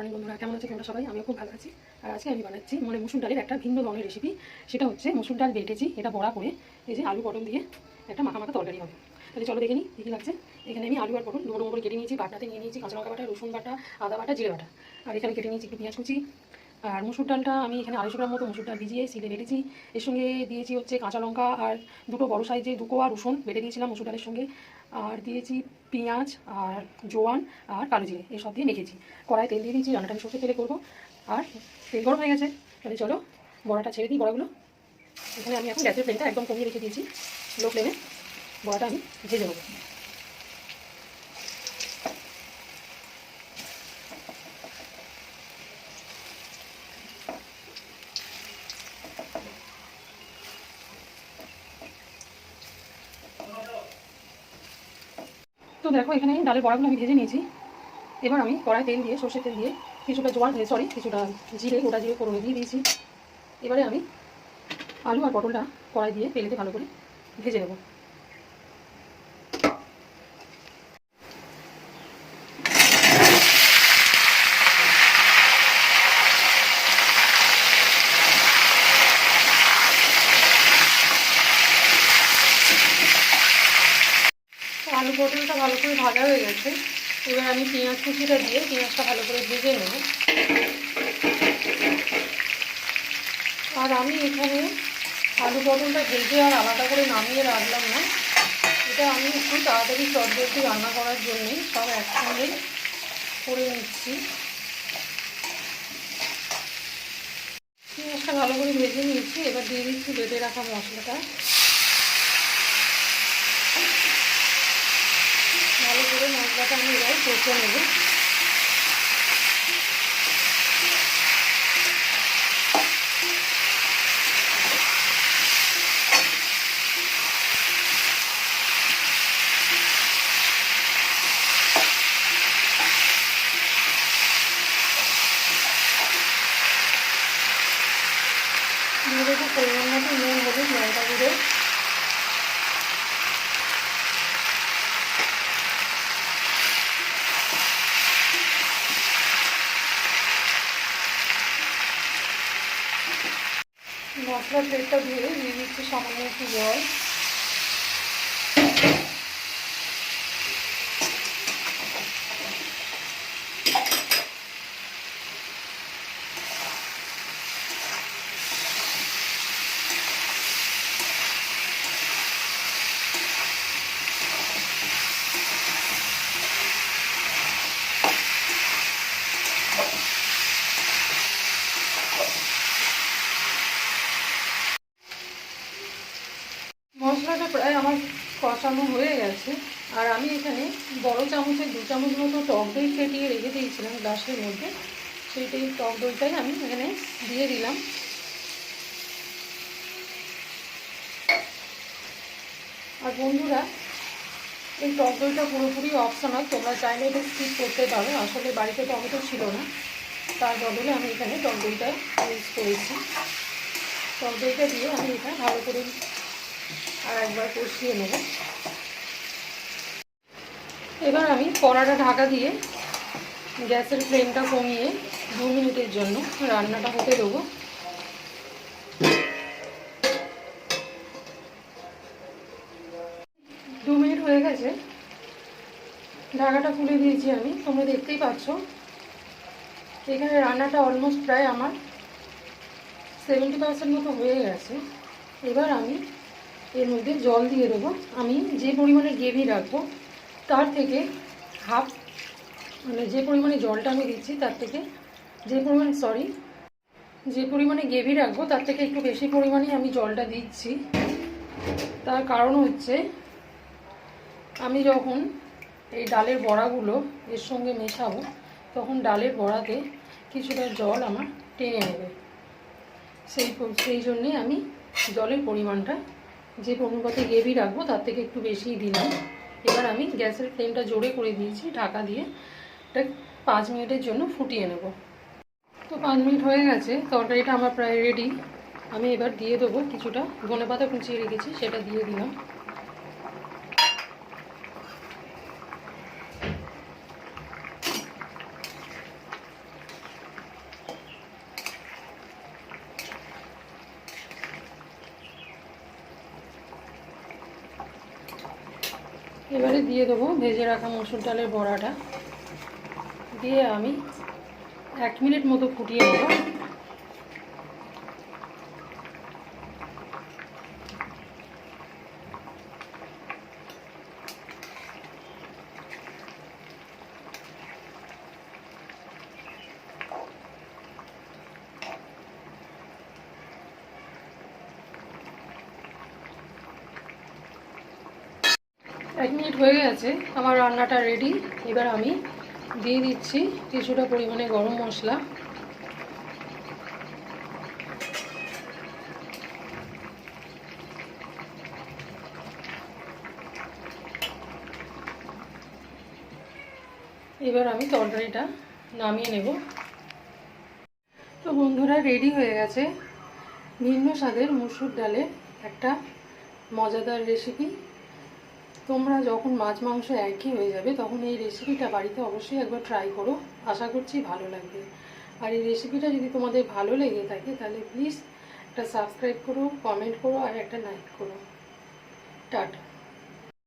Morning বন্ধুরা, কেমন আছে তোমরা সবাই? আমিও খুব ভালো আছি। আর আজকে আমি বানাচ্ছি মানে মুসুর ডালের একটা ভিন্ন ধরনের রেসিপি সেটা হচ্ছে মুসুর ডাল বেটেছি, এটা বড়া করে এই যে আলু পটল দিয়ে একটা মাখা মাখা তরকারি হবে। তাহলে চলো দেখে নিই কী কী লাগছে? এখানে আমি আলু আর পটল দুটো করে কেটে নিয়েছি বাটাতে নিয়ে নিয়েছি, কাঁচা লঙ্কা বাটা, রসুন বাটা, আদা বাটা, জিরে বাটা। আর এখানে কেটে নিয়েছি একটু পেঁয়াজ কুচি আর মুসুর ডালটা আমি এখানে আড়াইশো গ্রাম মতো মুসুর ডাল ভিজিয়ে সিলে বেটেছি। এর সঙ্গে দিয়েছি হচ্ছে কাঁচা লঙ্কা আর দুটো বড় সাইজে দুকো আর রসুন বেটে দিয়েছিলাম মুসুর ডালের সঙ্গে। আর দিয়েছি পেঁয়াজ আর জোয়ান আর কালো জিরে এসব দিয়ে মেখেছি। কড়াই তেল দিয়ে দিয়েছি, রান্নাটা আমি সর্ষে তেলে করব। আর তেল গরম হয়ে গেছে, তাহলে চলো বড়াটা ছেড়ে দিই বড়াগুলো। এখানে আমি এখন গ্যাসের ফ্লেমটা একদম কমিয়ে রেখে দিয়েছি, লো ফ্লেমে বড়াটা আমি ভেজে নেব। দেখো, এখানে ডালের বড়াগুলো আমি ভেজে নিয়েছি। এবার আমি কড়াই তেল দিয়ে সর্ষের তেল দিয়ে কিছুটা জোয়ার দিয়ে সরি কিছুটা জিরে, গোটা জিরে ফোড়নে দিয়ে দিয়েছি। এবারে আমি আলু আর পটলটা কড়াই দিয়ে তেলেতে ভালো করে ভেজে নেব। আলু পটলটা ভালো করে ভাজা হয়ে গেছে। এবার আমি পেঁয়াজ কুচিটা দিয়ে পেঁয়াজটা ভালো করে ভেজে নেব। আর আমি এখানে আলু পটলটা ভেজে আর আলাদা করে নামিয়ে রাখলাম না। এটা আমি একটু তাড়াতাড়ি চটজলদি রান্না করার জন্যই সব একসঙ্গে করে নিচ্ছি। পেঁয়াজটা ভালো করে ভেজে নিয়েছি। এবার দিয়ে দিচ্ছি বেটে রাখা মশলাটা ভালো করে মশলাটা আমি এবার কষে নেব। পরিমাণ মতো নুন হলুদ লঙ্কা গুঁড়ো মশলার প্লেটটা ধুয়ে দিয়ে দিচ্ছি সামান্য একটু জল মশলাটা প্রায় আমার কষানো হয়ে গেছে। আর আমি এখানে বড় চামচের দু চামচ মতো টক দই ফেটিয়ে রেখে দিয়েছিলাম গ্লাসের মধ্যে। সেইটাই টক দইটাই আমি এখানে দিয়ে দিলাম। আর বন্ধুরা, এই টক দইটা পুরোপুরি অপশনাল তোমরা চাইলে এটা স্কিপ করতে পারো। আসলে বাড়িতে টমেটো ছিল না। তার বদলে আমি এখানে টক দইটা ইউজ করেছি। টক দইটা দিয়ে আমি এটা ভালো করে আর একবার কষিয়ে নেব। এবার আমি কড়াটা ঢাকা দিয়ে গ্যাসের ফ্লেমটা কমিয়ে দু মিনিটের জন্য রান্নাটা হতে দেবো। দু মিনিট হয়ে গেছে। ঢাকাটা খুলে দিয়েছি আমি। তোমরা দেখতেই পাচ্ছ, এখানে রান্নাটা অলমোস্ট প্রায় আমার সেভেন্টি পার্সেন্ট মতো হয়ে গেছে। এবার আমি এর মধ্যে জল দিয়ে দেবো। আমি যে পরিমাণে গ্রেভি রাখব, তার থেকে হাফ মানে যে পরিমাণে জলটা আমি দিচ্ছি, তার থেকে যে পরিমাণে সরি যে পরিমাণে গ্রেভি রাখব, তার থেকে একটু বেশি পরিমাণে আমি জলটা দিচ্ছি। তার কারণ হচ্ছে, আমি যখন এই ডালের বড়াগুলো এর সঙ্গে মেশাবো, তখন ডালের বড়াতে কিছুটা জল আমার টেনে নেবে। সেই সেই জন্যে আমি জলের পরিমাণটা যে অনুপাতে গ্রেভি রাখব, তার থেকে একটু বেশিই দিলাম। এবার আমি গ্যাসের ফ্লেমটা জোরে করে দিয়েছি, ঢাকা দিয়ে। এটা পাঁচ মিনিটের জন্য ফুটিয়ে নেব। তো পাঁচ মিনিট হয়ে গেছে, তরকারিটা আমার প্রায় রেডি আমি এবার দিয়ে দেবো কিছুটা ধনে পাতা কুচিয়ে রেখেছি, সেটা দিয়ে দিলাম। এবারে দিয়ে দেবো ভেজে রাখা মসুর ডালের বড়াটা। দিয়ে আমি এক মিনিট মতো ফুটিয়ে নেব। এক মিনিট হয়ে গেছে, আমার রান্নাটা রেডি এবার আমি দিয়ে দিচ্ছি কিছুটা পরিমাণে গরম মশলা। এবার আমি তরকারিটা নামিয়ে নেব। তো বন্ধুরা রেডি হয়ে গেছে। ভিন্ন স্বাদের মুসুর ডালের একটা মজাদার রেসিপি তোমরা যখন মাছ, মাংস একই হয়ে যাবে, তখন এই রেসিপিটা বাড়িতে অবশ্যই একবার ট্রাই করো। আশা করছি ভালো লাগবে। আর এই রেসিপিটা যদি তোমাদের ভালো লেগে থাকে, তাহলে প্লিজ একটা সাবস্ক্রাইব করো কমেন্ট করো, আর একটা লাইক করো। টাটা।